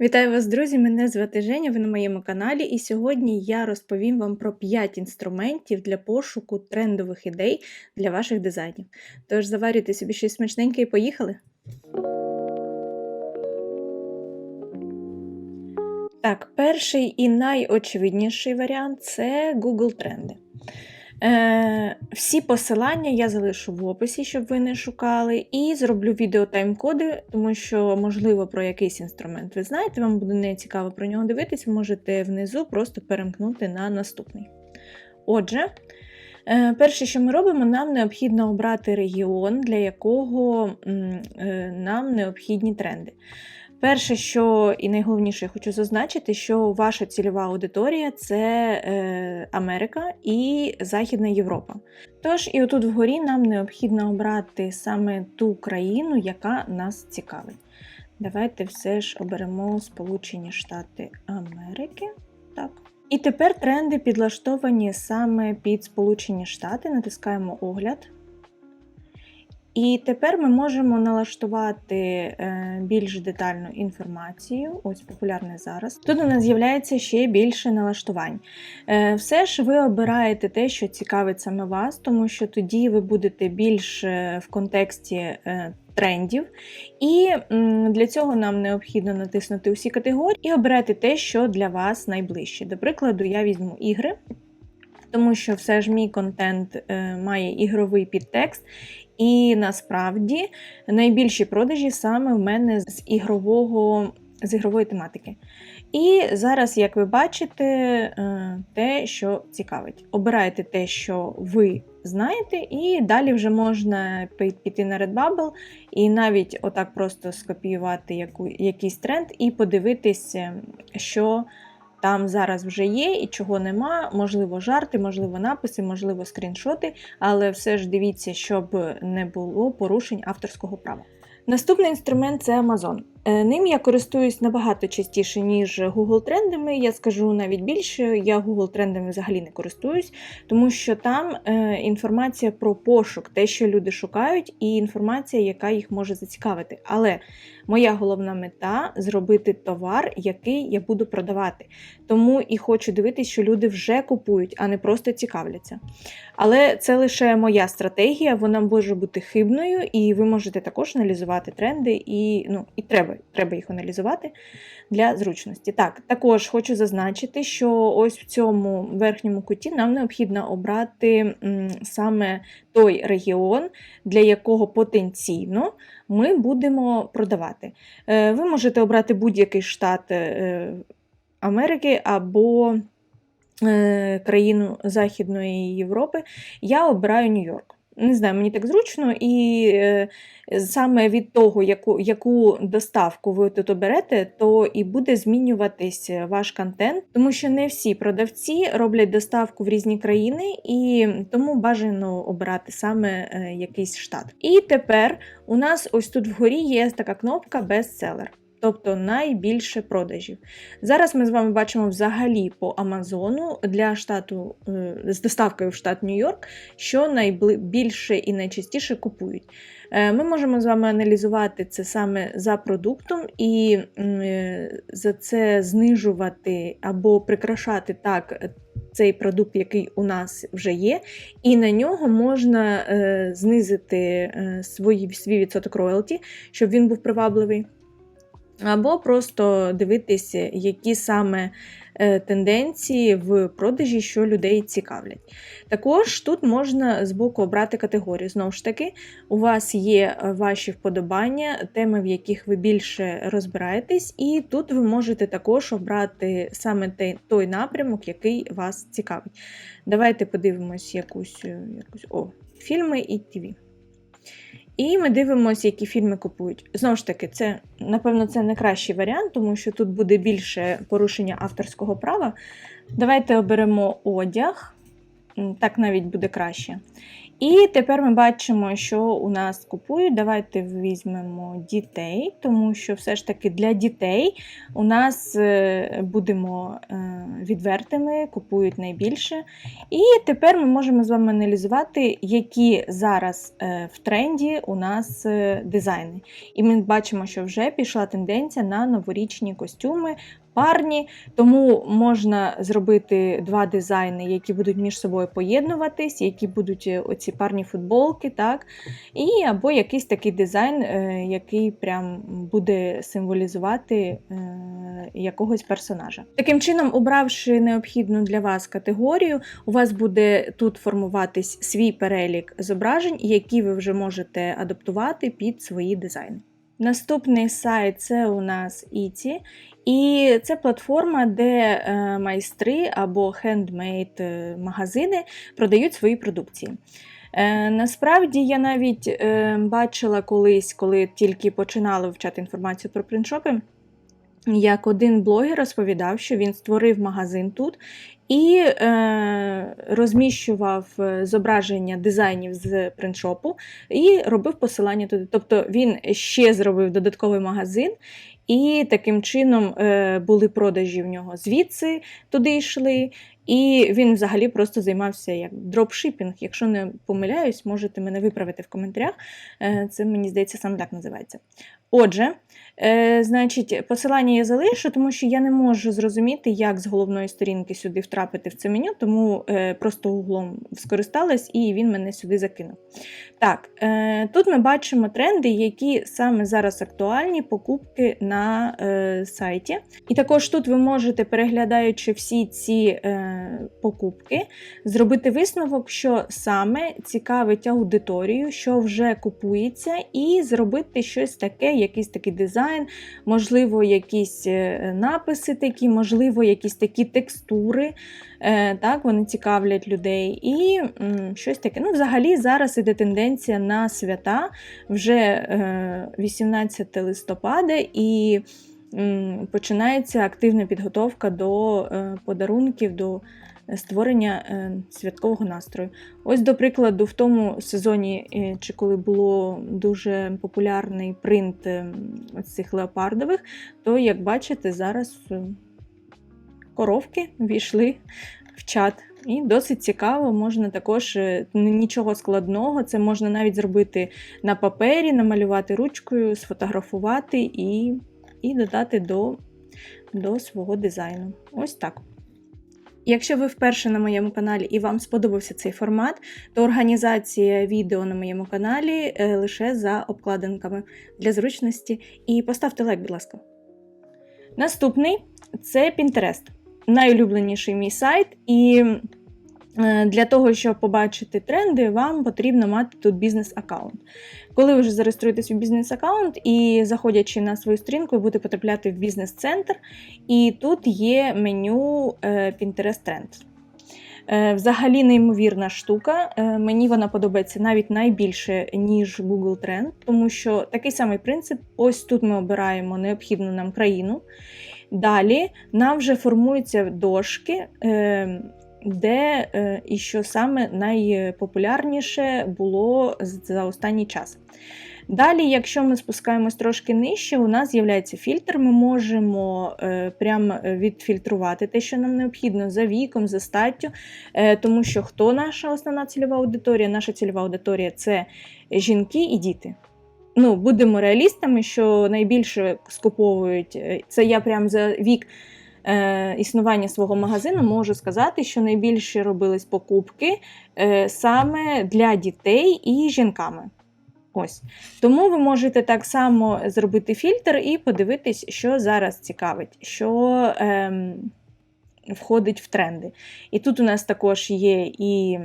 Вітаю вас, друзі! Мене звати Женя, ви на моєму каналі, і сьогодні я розповім вам про 5 інструментів для пошуку трендових ідей для ваших дизайнів. Тож заварюйте собі щось смачненьке і поїхали! Так, перший і найочевидніший варіант це Google Тренди. Е, Всі посилання я залишу в описі, щоб ви не шукали, і зроблю відео тайм-коди, тому що, можливо, про якийсь інструмент ви знаєте, вам буде не цікаво про нього дивитись, ви можете внизу просто перемкнути на наступний. Отже, е, перше, що ми робимо, нам необхідно обрати регіон, для якого е, нам необхідні тренди. Перше, що і найголовніше, я хочу зазначити, що ваша цільова аудиторія це е, Америка і Західна Європа. Тож, і отут вгорі нам необхідно обрати саме ту країну, яка нас цікавить. Давайте все ж оберемо Сполучені Штати Америки. Так. І тепер тренди підлаштовані саме під Сполучені Штати. Натискаємо огляд. І тепер ми можемо налаштувати е, більш детальну інформацію. Ось популярне зараз. Тут у нас з'являється ще більше налаштувань. Е, все ж ви обираєте те, що цікавить саме вас, тому що тоді ви будете більш е, в контексті трендів. І для цього нам необхідно натиснути усі категорії і обирати те, що для вас найближче. До прикладу, я візьму ігри. Тому що все ж мій контент має ігровий підтекст, і насправді найбільші продажі саме в мене з ігрового, з ігрової тематики. І зараз, як ви бачите, е, те, що цікавить. Обирайте те, що ви знаєте, і далі вже можна піти на Redbubble і навіть отак просто скопіювати яку, якийсь тренд і подивитися, що там зараз вже є і чого нема, можливо, жарти, можливо, написи, можливо, скріншоти, але все ж дивіться, щоб не було порушень авторського права. Наступний інструмент це Amazon. Е, ним я користуюсь набагато частіше, ніж Google трендами. Я скажу навіть більше, я Google трендами взагалі не користуюсь, тому що там е, інформація про пошук, те, що люди шукають, і інформація, яка їх може зацікавити. Але моя головна мета зробити товар, який я буду продавати. Тому і хочу дивитися, що люди вже купують, а не просто цікавляться. Але це лише моя стратегія, вона може бути хибною, і ви можете також аналізувати тренди, і ну, і треба треба їх аналізувати для зручності. Так, також хочу зазначити, що ось в цьому верхньому куті нам необхідно обрати саме той регіон, для якого потенційно ми будемо продавати. Е, ви можете обрати будь-який штат е, Америки або е, країну Західної Європи. Я обираю Нью-Йорк. Не знаю, мені так зручно, і е, саме від того, яку яку доставку ви тут оберете, то і буде змінюватись ваш контент, тому що не всі продавці роблять доставку в різні країни, і тому бажано обирати саме е, якийсь штат. І тепер у нас ось тут вгорі є така кнопка «Бестселер» тобто найбільше продажів. Зараз ми з вами бачимо взагалі по Амазону для штату е, з доставкою в штат Нью-Йорк, що найбільше і найчастіше купують. Е, ми можемо з вами аналізувати це саме за продуктом і е, за це знижувати або прикрашати так. Цей продукт, який у нас вже є, і на нього можна е, знизити е, свій, свій відсоток роялті, щоб він був привабливий. Або просто дивитися, які саме е, тенденції в продажі, що людей цікавлять. Також тут можна збоку обрати категорію. Знову ж таки, у вас є е, ваші вподобання, теми, в яких ви більше розбираєтесь, і тут ви можете також обрати саме той напрямок, який вас цікавить. Давайте подивимось якусь, е, якусь о, фільми і ТВ. І ми дивимося, які фільми купують. Знову ж таки, це, напевно, це не кращий варіант, тому що тут буде більше порушення авторського права. Давайте оберемо одяг, так навіть буде краще. І тепер ми бачимо, що у нас купують. Давайте візьмемо дітей, тому що все ж таки для дітей у нас е, будемо е, відвертими, купують найбільше. І тепер ми можемо з вами аналізувати, які зараз е, в тренді у нас дизайни. І ми бачимо, що вже пішла тенденція на новорічні костюми. Парні, тому можна зробити два дизайни, які будуть між собою поєднуватись, які будуть е, оці парні футболки, так? І або якийсь такий дизайн, е, який прям буде символізувати е, якогось персонажа. Таким чином, обравши необхідну для вас категорію, у вас буде тут формуватись свій перелік зображень, які ви вже можете адаптувати під свої дизайни. Наступний сайт це у нас Іті. І це платформа, де е, майстри або хендмейд е, магазини продають свої продукції. Е, Насправді я навіть бачила колись, коли тільки починала вивчати інформацію про принтшопи, як один блогер розповідав, що він створив магазин тут і е, розміщував е, зображення дизайнів з принтшопу і робив посилання туди. Тобто він ще зробив додатковий магазин. І таким чином е, були продажі в нього звідси туди йшли. І він взагалі просто займався як дропшипінг. Якщо не помиляюсь, можете мене виправити в коментарях. Е, це, мені здається, саме так називається. Отже, е, значить, посилання я залишу, тому що я не можу зрозуміти, як з головної сторінки сюди втрапити в це меню, тому е, просто углом скористалась і він мене сюди закинув. Так, е, тут ми бачимо тренди, які саме зараз актуальні покупки на е, сайті. І також тут ви можете, переглядаючи всі ці е, покупки, зробити висновок, що саме цікавить аудиторію, що вже купується, і зробити щось таке, якийсь такий дизайн, можливо, якісь написи такі, можливо, якісь такі текстури. Е, так, Вони цікавлять людей. І щось таке. Ну, Взагалі, зараз іде тенденція на свята вже е, 18 листопада і починається активна підготовка до е, подарунків. до Створення е, святкового настрою. Ось, до прикладу, в тому сезоні, е, чи коли було дуже популярний принт е, цих леопардових, то, як бачите, зараз е, коровки війшли в чат. І досить цікаво, можна також е, нічого складного, це можна навіть зробити на папері, намалювати ручкою, сфотографувати і і додати до, до свого дизайну. Ось так. Якщо ви вперше на моєму каналі і вам сподобався цей формат, то організація відео на моєму каналі е, лише за обкладинками для зручності. І поставте лайк, будь ласка. Наступний це Pinterest. Найулюбленіший мій сайт, і е, для того, щоб побачити тренди, вам потрібно мати тут бізнес-аккаунт. Коли ви вже зареєструєте свій бізнес-аккаунт і заходячи на свою сторінку, ви будете потрапляти в бізнес-центр, і тут є меню е, Pinterest. Е, Взагалі неймовірна штука. Е, Мені вона подобається навіть найбільше, ніж Google Trend, тому що такий самий принцип: ось тут ми обираємо необхідну нам країну. Далі нам вже формуються дошки, е, де е, і що саме найпопулярніше було за останній час. Далі, якщо ми спускаємось трошки нижче, у нас з'являється фільтр. Ми можемо е, прямо відфільтрувати те, що нам необхідно за віком, за статтю, тому що хто наша основна цільова аудиторія? Наша цільова аудиторія це жінки і діти. Ну, Будемо реалістами, що найбільше скуповують це я прям за вік е, існування свого магазину можу сказати, що найбільше робились покупки е, саме для дітей і жінками. Ось. Тому ви можете так само зробити фільтр і подивитись, що зараз цікавить, що е, входить в тренди. І тут у нас також є і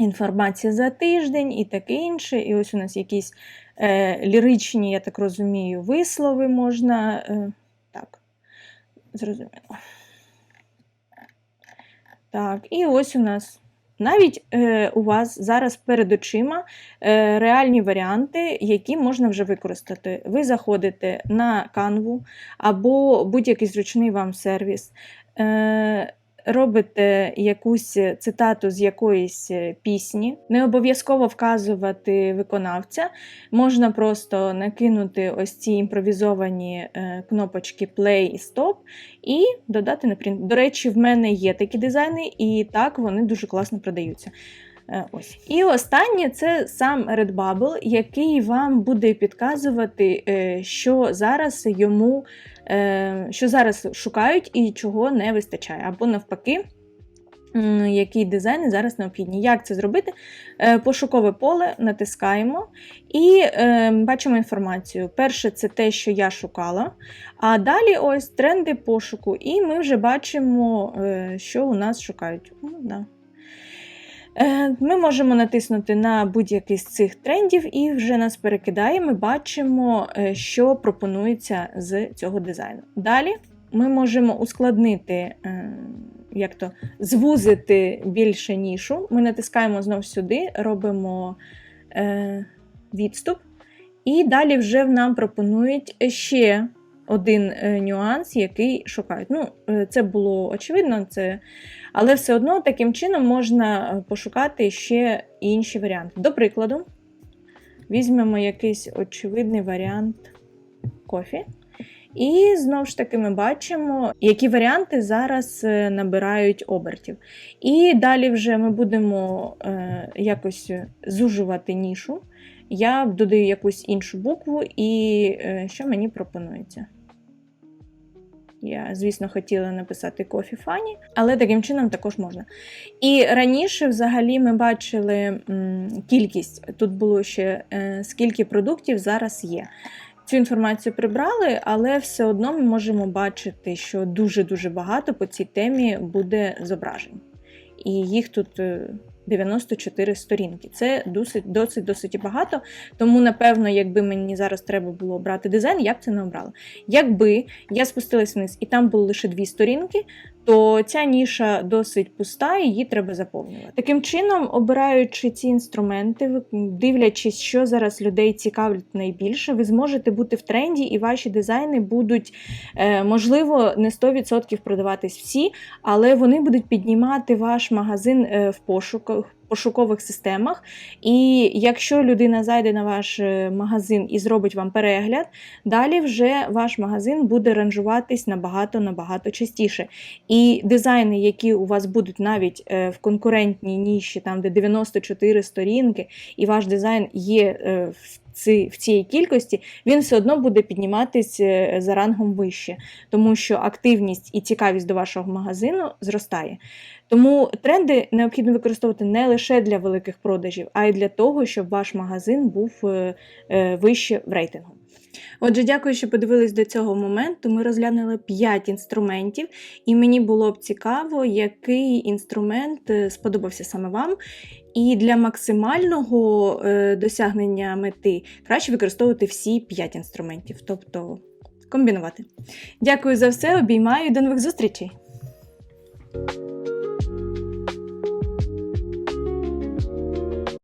інформація за тиждень, і таке інше. І ось у нас якісь е, ліричні, я так розумію, вислови можна. Е, так, зрозуміло. Так, і ось у нас. Навіть е, у вас зараз перед очима е, реальні варіанти, які можна вже використати. Ви заходите на канву або будь-який зручний вам сервіс, е, робите якусь цитату з якоїсь е, пісні, не обов'язково вказувати виконавця, можна просто накинути ось ці імпровізовані е, кнопочки play і stop і додати на принт. До речі, в мене є такі дизайни, і так вони дуже класно продаються. Е, Ось. І останнє це сам Redbubble, який вам буде підказувати, е, що зараз йому е, що зараз шукають і чого не вистачає, або навпаки. Які дизайни зараз необхідні. Як це зробити? Пошукове поле натискаємо і бачимо інформацію. Перше, це те, що я шукала. А далі ось тренди пошуку, і ми вже бачимо, що у нас шукають. Ну, да. Е, Ми можемо натиснути на будь-який з цих трендів і вже нас перекидає. Ми бачимо, е, що пропонується з цього дизайну. Далі ми можемо ускладнити, е, як то звузити більше нішу. Ми натискаємо знову сюди, робимо відступ, і далі вже нам пропонують ще один е, нюанс, який шукають. Ну, е, це було очевидно, це... але все одно таким чином можна е, пошукати ще інші варіанти. До прикладу, візьмемо якийсь очевидний варіант кофі. І знову ж таки ми бачимо, які варіанти зараз набирають обертів. І далі вже ми будемо е, якось зужувати нішу. Я додаю якусь іншу букву, і е, що мені пропонується. Я, звісно, хотіла написати кофі фані, але таким чином також можна. І раніше, взагалі, ми бачили кількість, тут було ще е, скільки продуктів зараз є. Цю інформацію прибрали, але все одно ми можемо бачити, що дуже-дуже багато по цій темі буде зображень. І їх тут е, 94 сторінки. Це досить досить досить багато. Тому, напевно, якби мені зараз треба було обрати дизайн, я б це не обрала. Якби я спустилась вниз і там було лише дві сторінки, то ця ніша досить пуста, і її треба заповнювати. Таким чином, обираючи ці інструменти, дивлячись, що зараз людей цікавить найбільше, ви зможете бути в тренді, і ваші дизайни будуть, е, можливо, не 100% продаватись всі, але вони будуть піднімати ваш магазин е, в пошуках. Пошукових системах, і якщо людина зайде на ваш е, магазин і зробить вам перегляд, далі вже ваш магазин буде ранжуватись набагато набагато частіше. І дизайни, які у вас будуть навіть е, в конкурентній ніші, там де 94 сторінки, і ваш дизайн є е, в в цій кількості, він все одно буде підніматись е, за рангом вище, тому що активність і цікавість до вашого магазину зростає. Тому тренди необхідно використовувати не лише для великих продажів, а й для того, щоб ваш магазин був е, е, вище в рейтингу. Отже, дякую, що подивились до цього моменту. Ми розглянули 5 інструментів, і мені було б цікаво, який інструмент сподобався саме вам. І для максимального е, досягнення мети краще використовувати всі 5 інструментів, тобто комбінувати. Дякую за все, обіймаю і до нових зустрічей!